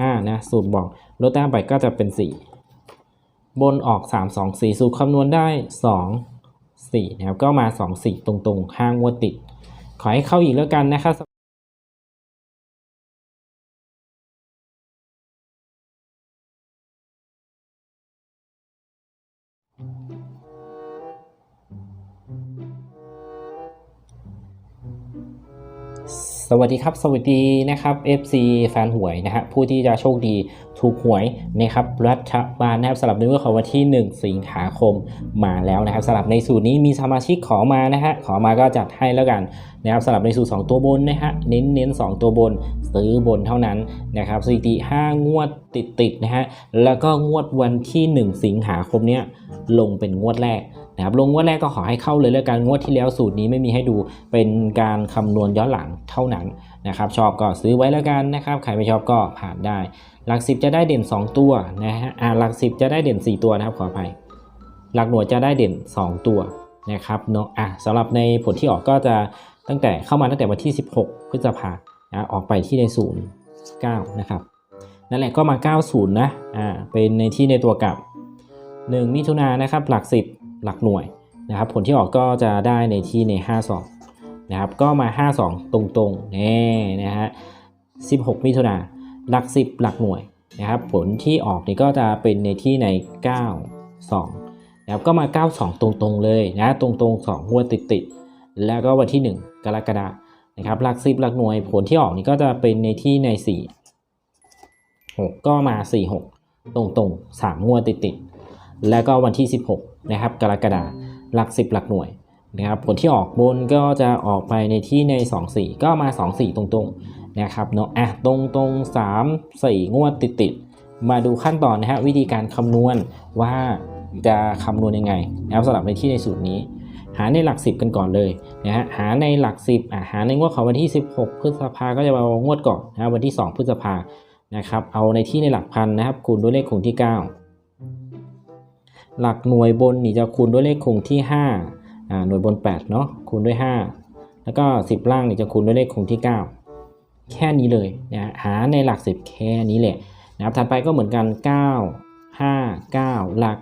อ่านะสูตรบอกลดแต้มไปก็จะเป็น 4 บนออก 3 2 4 สูตรคำนวณได้ 2 4 นะครับ ก็มา 2 4 ตรงๆ ห้างวดติด ขอให้เข้าอีกแล้วกันนะครับ สวัสดีครับ สวัสดีนะครับ FC แฟนหวยนะฮะผู้ที่จะโชคดี ถูกหวยนะครับรัฐบาลนะครับสำหรับในเรื่อของวันที่ 1 สิงหาคมมาแล้วนะครับสำหรับในสูตรนี้มีสมาชิกขอมานะฮะขอมาก็จัดให้แล้วกันนะครับสำหรับในสูตร 2 ตัวบนนะฮะเน้นเน้น2ตัวบนซื้อบนเท่านั้นนะครับสถิติ 5 งวดติดติดๆนะฮะแล้วก็งวดวันที่ 1 สิงหาคมเนี้ยลงเป็นงวดแรกนะครับลงงวดแรกก็ขอให้เข้าเลยแล้วกันงวดที่แล้วสูตรนี้ไม่มีให้ดูเป็นการคำนวณย้อนหลังเท่านั้น นะครับชอบก็ซื้อไว้แล้วกันนะครับใครไม่ชอบก็ผ่านได้ หลัก 10 จะได้เด่น 2 ตัวนะฮะอ่าหลัก 10 จะได้เด่น 4 ตัวนะครับขออภัย หลักหน่วยจะได้เด่น 2 ตัวนะครับเนาะอะสำหรับในผลที่ออกก็จะตั้งแต่เข้ามาตั้งแต่วันที่ 16 พฤษภานะออกไปที่ใน0 9นะครับนั่นแหละก็มา 90 นะอ่าเป็นในที่ในตัวกลับ 1 มิถุนายนนะครับหลัก 10 หลักหน่วยนะครับผลที่ออกก็จะได้ในที่ใน 52 นะครับก็มา 52 ตรงๆแน่นะฮะ16 มิถุนาหลัก 10 หลักหน่วยนะครับผลที่ออกนี่ก็จะเป็นในที่ใน 92นะครับก็มา 92 ตรงๆเลยนะตรงๆ 2 งวดติดๆแล้วก็วันที่ 1 กรกฎาคมนะครับหลัก 10 หลักหน่วยผลที่ออกนี่ก็จะเป็นในที่ใน 4 6 ก็มา 46 ตรงๆ 3 งวดติดๆแล้วก็วันที่ 16นะครับกรกฎาคมหลัก 10 หลักหน่วย นะครับผลที่ออกบนก็จะออกไปในที่ใน 2 4 ก็มา 2 4 ตรงๆนะครับเนาะอะตรงตรงสามสี่งวดติดติดๆมาดูขั้นตอนนะฮะวิธีการคำนวณว่าจะคำนวณยังไงนะครับสำหรับในที่ในสูตรนี้ หาในหลัก 10 กันก่อนเลยนะฮะหาในหลัก 10อะหาในงวดของวันที่ 16 พฤษภาก็จะเอางวดก่อนนะวันที่ 2 พฤษภานะครับเอาในที่ในหลักพันนะครับคูณด้วยเลขคงที่ 9 หลักหน่วยบนนี่จะคูณด้วยเลขคงที่5อ่า หน่วยบน 8 เนาะคูณด้วย 5 แล้วก็ 10 ล่างนี่จะคูณด้วยเลขคงที่ 9 แค่นี้เลยนะหาในหลัก 10 แค่นี้แหละนะครับถัดไปก็เหมือนกัน 9 5 9 หลัก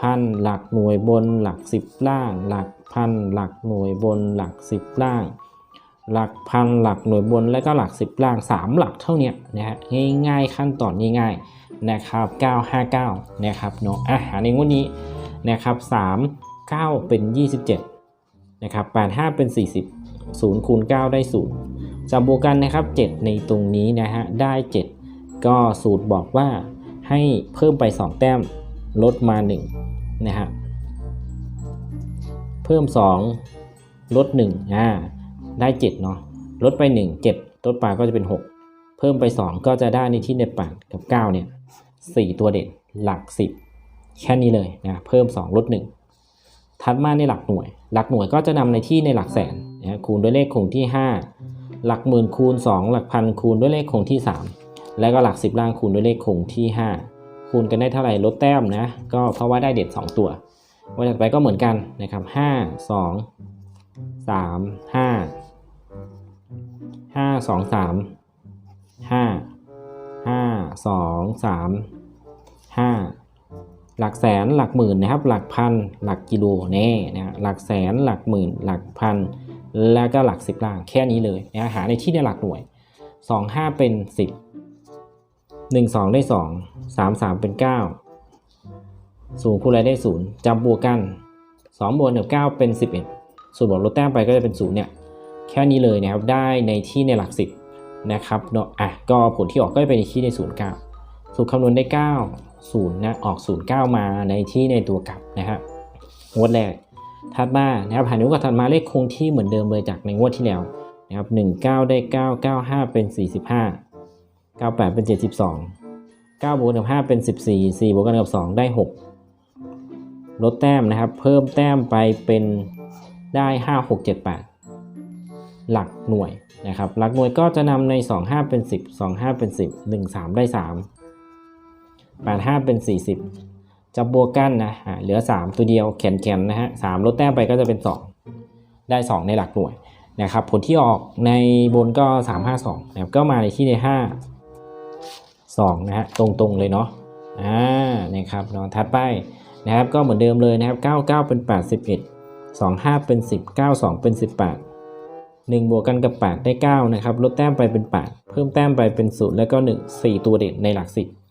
พันหลักหน่วยบนหลัก 10 ล่าง หลักพันหลักหน่วยบนหลัก 10 ล่าง หลักพันหลักหน่วยบนและก็หลัก 10 ล่าง 3 หลักเท่านี้นะฮะง่ายๆขั้นตอนง่ายๆนะครับ 959 นะครับเนาะอะหาในงวดนี้นะครับ3 9 เป็น 27 นะครับ 85 เป็น 40 0คูณ9ได้0จับบวกกันนะครับ 7 ในตรงนี้นะฮะ ได้ 7 ก็สูตรบอกว่าให้เพิ่มไป 2 แต้มลดมา 1 นะฮะ เพิ่ม 2 ลด1อ่าได้ 7 เนาะลดไป 1 7 ลดไปก็จะเป็น 6 เพิ่มไป 2 ก็จะได้ในที่ใน8กับ 9 เนี่ย 4 ตัวเด่นหลัก 10 แค่นี้เลยนะ เพิ่ม 2 ลด 1 ถัดมาในหลักหน่วย หลักหน่วยก็จะนำในที่ในหลักแสนนะคูณด้วยเลขคงที่ 5 หลักหมื่นคูณ 2 หลักพันคูณด้วยเลขคงที่ 3 แล้วก็หลัก 10 ล่างคูณด้วยเลขคงที่ 5 คูณกันได้เท่าไหร่ลดแต้มนะ ก็เพราะว่าได้เด็ด 2 ตัววันถัดไปก็เหมือนกันนะครับ 5 2 3 5 5 2 3 5 5 2 3 5 หลักแสนหลักหมื่นนะครับ หลักพันหลักกิโลแน่นะหลักแสนหลักหมื่น หลักพัน แล้วก็หลักสิบล่างแค่นี้เลยนะหาในที่ในหลักหน่วยสองห้าเป็นสิบหนึ่งสองได้สองสามสามเป็นเก้าศูนย์คูณอะไรได้ศูนย์จับบวกกันสองบวกหนึ่งเก้าเป็นสิบส่วนบวกลดแต้มไปก็จะเป็นศูนย์เนี่ย แค่นี้เลยนะครับได้ในที่ในหลักสิบนะครับเนาะอะก็ผลที่ออกก็จะเป็นในที่ในศูนย์เก้าสูตรคำนวณได้ 9 0นะออก 0 9 มาในที่ในตัวกลับนะฮะงวดแรกถัดมานะครับผานนิ้วกับถัดมาเลขคงที่เหมือนเดิมเลยจากในงวดที่แล้วนะครับ19 ได้ 9 9 5 เป็น 45 98 เป็น 72 9บวกกับ5เป็น 14 4บวกกันกับ 2 ได้ 6 ลดแต้มนะครับ เพิ่มแต้มไปเป็นได้ 5 6 7 8 หลักหน่วยนะครับ หลักหน่วยก็จะนำใน 2 5 เป็น 10 2 5 เป็น 10 1 3 ได้ 3 8 5เป็น40จะบวกกันนะอะเหลือ3ตัวเดียวแขนๆนะฮะ3ลดแต้มไปก็จะเป็น2ได้2ในหลักหน่วยนะครับผลที่ออกในบนก็3 5 2นะครับก็มาในที่ใน5 2นะฮะตรงๆเลยเนาะอ่านะครับเนาะถัดไปนะครับก็เหมือนเดิมเลยนะครับ99เป็น81 25เป็น10 92เป็น18 1บวกกันกับ8ได้9นะครับลดแต้มไปเป็น8เพิ่มแต้มไปเป็น0แล้วก็1 4ตัวเด่นในหลัก10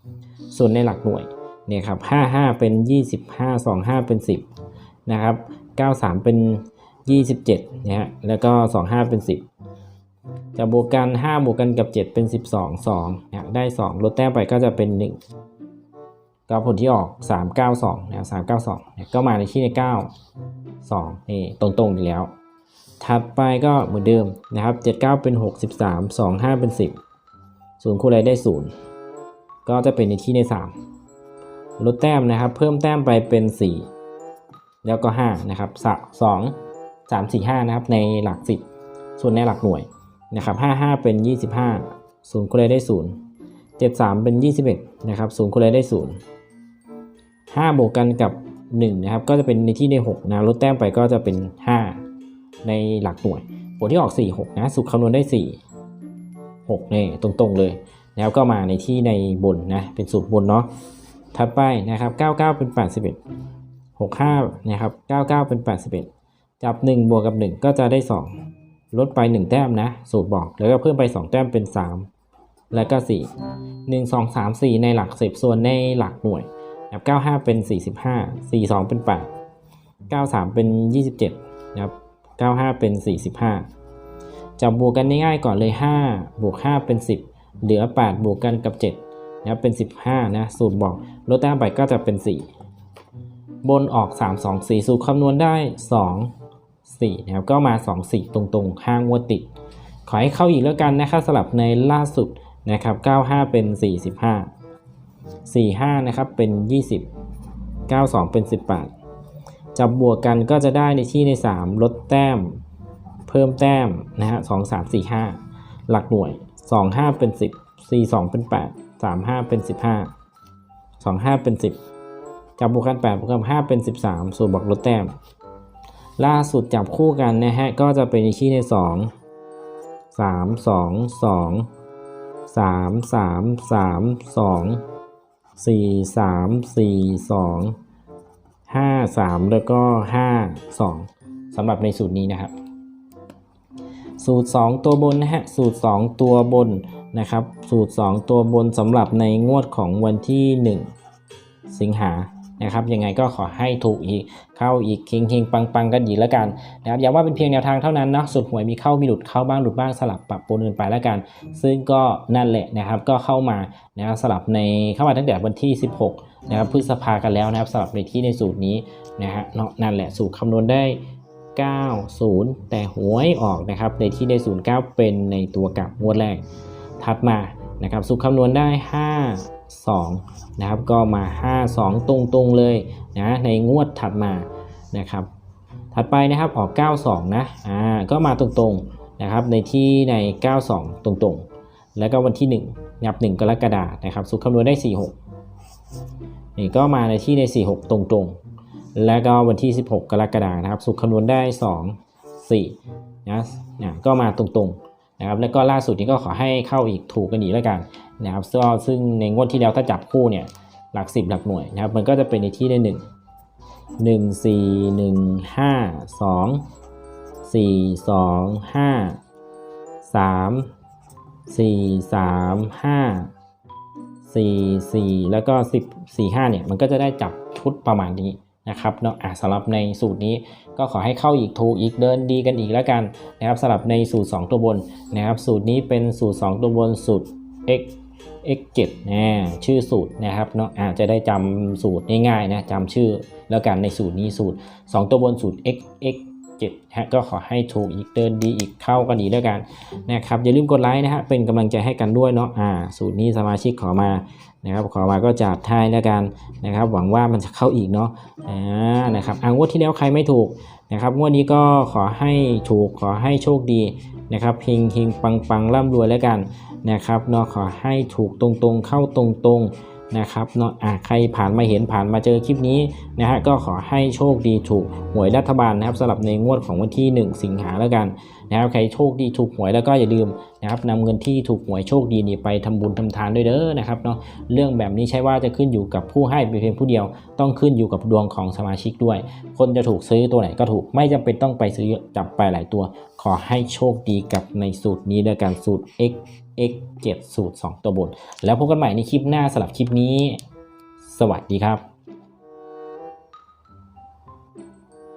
ส่วนในหลักหน่วยเนี่ยครับ55 เป็น 25 25 เป็น 10 นะครับ 93 เป็น 27นะฮะ แล้วก็ 25 เป็น 10 จะบวกกัน 5 บวกกันกับ 7 เป็น 12 2นะได้ 2 ลดแต้มไปก็จะเป็น 1 ก็ผลที่ออก 392นะ392เนี่ยก็มาในที่ใน 9 2 นี่ตรงๆอยู่แล้ว ถัดไปก็เหมือนเดิมนะครับ 79 เป็น 63 25 เป็น 10 0 คูณอะไรได้ 0 ก็จะเป็นในที่ใน 3 ลดแต้มนะครับ เพิ่มแต้มไปเป็น 4 แล้วก็5นะครับสะ2 3 4 5นะครับในหลัก 10 ส่วนในหลักหน่วยนะครับ55เป็น 25 0คูณอะไรได้ 0 73 เป็น 21นะครับ0คูณอะไรได้ 0 5 บวกกันกับ 1 นะครับ ก็จะเป็นในที่ใน6นะลดแต้มไปก็จะเป็น 5 ในหลักหน่วยผลที่ออก 4 6 นะสุดคำนวณได้ 4 6เนี่ยตรงๆเลย แล้วก็มาในที่ในบนนะเป็นสูตรบนเนาะถัดไปนะครับ 99 เป็น 81 65 นะครับ 99 เป็น 81 จับ 1 บวกกับ 1 ก็จะได้ 2 ลดไป 1 แต้มนะ สูตรบอก แล้วก็เพิ่มไป 2 แต้มเป็น 3 แล้วก็ 4 1 2 3 4 ในหลัก 10 ส่วนในหลักหน่วยนะครับ95 เป็น 45 42 เป็น 8 93 เป็น 27 นะครับ 95 เป็น 45 จับบวกกันง่ายๆก่อนเลย 5 บวก 5 เป็น 10 เหลือ 8 บวกกันกับ7นะครับเป็น 15 นะ สูตรบอกลดแต้มไปก็จะเป็น 4 บนออก 3 2 4 สูตรคำนวณได้ 2 4 นะครับ ก็มา 2 4 ตรงๆ ห้างวัดติด ขอให้เข้าอีกแล้วกันนะครับสลับในล่าสุดนะครับ 95 เป็น 45 45 นะครับ เป็น 20 92 เป็น 18 จับบวกกันก็จะได้ในที่ใน 3 ลดแต้ม เพิ่มแต้มนะฮะ2 3 4 5 หลักหน่วย สองห้าเป็นสิบสี่สองเป็นแปดสามห้าเป็นสิบห้าสองห้าเป็นสิบจับบวกกันแปดบวกกับห้าเป็นสิบสามส่วนบวกลดแต้ม ล่าสุดจับคู่กันนะฮะก็จะเป็นอิชิในสองสามสองสองสามสามสามสองสี่สามสี่สองห้าสามแล้วก็ห้าสองสำหรับในสูตรนี้นะครับ สูตร 2 ตัวบนนะฮะสูตร 2 ตัวบนนะครับ สูตร 2 ตัวบนสำหรับในงวดของวันที่ 1 สิงหานะครับยังไงก็ขอให้ถูกอีกเข้าอีกเฮงๆปังๆกันอีแล้วกันนะครับย้ำว่าเป็นเพียงแนวทางเท่านั้นนะสุดหวยมีเข้ามีหลุดเข้าบ้างหลุดบ้างสลับปรับปนกันไปแล้วกัน ซึ่งก็นั่นแหละนะครับก็เข้ามานะครับสลับในเข้ามาตั้งแต่วันที่ 16นะครับพฤษภากันแล้วนะครับสลับในที่ในสูตรนี้นะฮะเนาะนั่นแหละสูตรคำนวณได้ 90 แต่หวยออกนะครับในที่ได้ 09 เป็นในตัวกลับงวดแรก ถัดมานะครับสูตรคำนวณได้ 52 นะครับ ก็มา 52 ตรงๆเลยนะในงวดถัดมานะครับ ถัดไปนะครับออก 92 นะอ่าก็มาตรงๆนะครับในที่ใน 92 ตรงๆ แล้วก็วันที่ 1 นับ 1 กรกฎาคมนะครับสูตรคำนวณได้ 46นี่ก็มาในที่ใน 46 ตรงๆ แล้วก็วันที่ 16 กรกฎาคมนะครับสูตรคำนวณได้ 2 4นะนะก็มาตรงๆนะครับแล้วก็ล่าสุดนี้ก็ขอให้เข้าอีกถูกกันอีกแล้วกันนะครับซึ่งซึ่งในงวดที่แล้วถ้าจับคู่เนี่ยหลัก 10 หลักหน่วยนะครับมันก็จะเป็นในที่ได้ 1 1 4 1 5 2 4 2 5 3 4 3 5 4 4 แล้วก็ 10 4 5เนี่ยมันก็จะได้จับชุดประมาณนี้ นะครับเนาะอะสำหรับในสูตรนี้ก็ขอให้เข้าอีกถูกอีกเดินดีกันอีกแล้วกันนะครับสำหรับในสูตร 2 ตัวบนนะครับสูตรนี้เป็นสูตร 2 ตัวบนสูตร x x 7 นะชื่อสูตรนะครับเนาะอาจจะได้จำสูตรง่ายๆนะจำชื่อแล้วกันในสูตรนี้สูตร 2 ตัวบนสูตร x x 7ฮะก็ขอให้ถูกอีกเดินดีอีกเข้ากันอีกแล้วกันนะครับอย่าลืมกดไลค์นะฮะเป็นกำลังใจให้กันด้วยเนาะอ่าสูตรนี้สมาชิกขอมานะครับขอมาก็จัดท้ายแล้วกันนะครับ หวังว่ามันจะเข้าอีกเนาะอ่านะครับอ่างวดที่แล้วใครไม่ถูกนะครับงวดนี้ก็ขอให้ถูกขอให้โชคดีนะครับเฮงเฮงปังปังร่ำรวยแล้วกันนะครับเนาะขอให้ถูกตรงๆเข้าตรงๆ นะครับเนาะอะใครผ่านมาเห็นผ่านมาเจอคลิปนี้นะฮะก็ขอให้โชคดีถูกหวยรัฐบาลนะครับสำหรับในงวดของวันที่ 1 สิงหาแล้วกันนะครับใครโชคดีถูกหวยแล้วก็อย่าลืมนะครับนำเงินที่ถูกหวยโชคดีนี่ไปทำบุญทำทานด้วยเด้อนะครับเนาะเรื่องแบบนี้ใช่ว่าจะขึ้นอยู่กับผู้ให้เพียงผู้เดียว ต้องขึ้นอยู่กับดวงของสมาชิกด้วย คนจะถูกซื้อตัวไหนก็ถูกไม่จำเป็นต้องไปซื้อจับไปหลายตัว ขอให้โชคดีกับในสูตรนี้ด้วยกันสูตร x x 7สูตร 2 ตัวบน แล้วพบกันใหม่ในคลิปหน้าสำหรับคลิปนี้ สวัสดีครับ